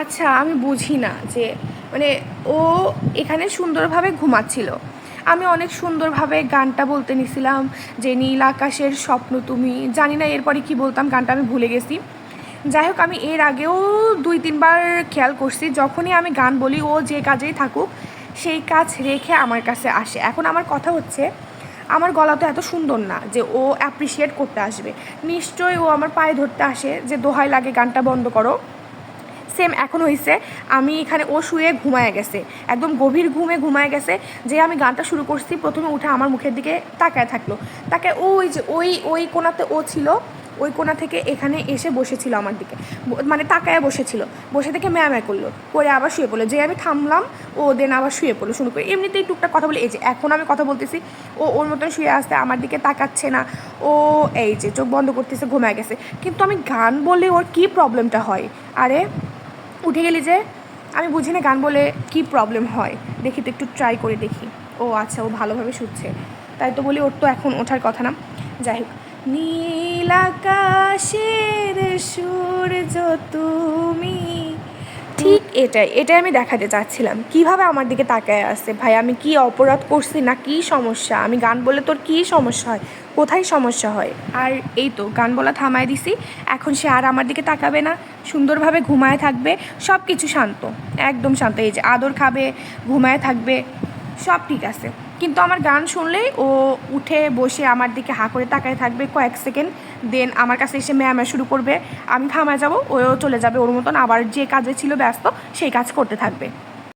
আচ্ছা আমি বুঝি না যে মানে ও এখানে সুন্দরভাবে ঘুমাচ্ছিল। আমি অনেক সুন্দরভাবে গানটা বলতে নিছিলাম যে, নীল আকাশের স্বপ্ন তুমি। জানি না এরপরে কি বলতাম, গানটা আমি ভুলে গেছি। যাই হোক, আমি এর আগেও দুই, তিনবার খেয়াল করছি, যখনই আমি গান বলি, ও যে কাজেই থাকুক, সেই কাজ রেখে আমার কাছে আসে। এখন আমার কথা হচ্ছে, আমার গলা তো এত সুন্দর না যে, ও অ্যাপ্রিসিয়েট করতে আসবে। নিশ্চয়ই ও আমার পায়ে ধরতে আসে যে, দোহাই লাগে, গানটা বন্ধ করো। সেম এখন হয়েছে আমি এখানে ও শুয়ে ঘুমায় গেছে। একদম গভীর ঘুমে ঘুমায় গেছে, যে আমি গানটা শুরু করছি, প্রথমে উঠে আমার মুখের দিকে তাকায় থাকল। তাকে ওই যে, ওই ওই কোনাতে ও ছিল, ওই কোনা থেকে এখানে এসে বসেছিল আমার দিকে। মানে তাকায় বসেছিল। বসে থেকে ম্যামে করল। করে আবার শুয়ে পড়ল। যে আমি থামলাম, ও দেন আবার শুয়ে পড়ল। শুরু করে এমনিতেই টুকটাক কথা বলে, এই যে এখন আমি কথা বলতেছি, ও ওর মতন শুয়ে আসতে আমার দিকে তাকাচ্ছে না। ও এই যে চোখ বন্ধ করতেছে, ঘুমায় গেছে। কিন্তু আমি গান বলে ওর কী প্রবলেমটা হয়? আরে উঠে গেলি যে, আমি বুঝি না গান বলে কি প্রবলেম হয়। দেখি তো একটু ট্রাই করে দেখি। ও আচ্ছা ও ভালোভাবে শুচ্ছে। তাই তো বলি, ওর তো এখন ওঠার কথা না। যাই হোক। নীল আকাশের সূর্য তুমি ঠিক এটাই এটাই আমি দেখাতে চাচ্ছিলাম। কীভাবে আমার দিকে তাকায় আসছে ভাই, আমি কি অপরাধ করছি না কি সমস্যা? আমি গান বলে তোর কি সমস্যা হয়? কোথায় সমস্যা হয়? আর এই তো, গান বলা থামায় দিছি। এখন সে আর আমার দিকে তাকাবে না, সুন্দরভাবে ঘুমায় থাকবে সব কিছু শান্ত, একদম শান্ত। এই যে আদর খাবে, ঘুমায় থাকবে, সব ঠিক আছে। কিন্তু আমার গান শুনলেই ও উঠে বসে আমার দিকে হা করে তাকায় থাকবে কয়েক সেকেন্ড দেন আমার কাছে এসে ম্যামা শুরু করবে। আমি থামায় যাব ওও চলে যাবে। ওর মতন আবার যে কাজে ছিল ব্যস্ত, সেই কাজ করতে থাকবে।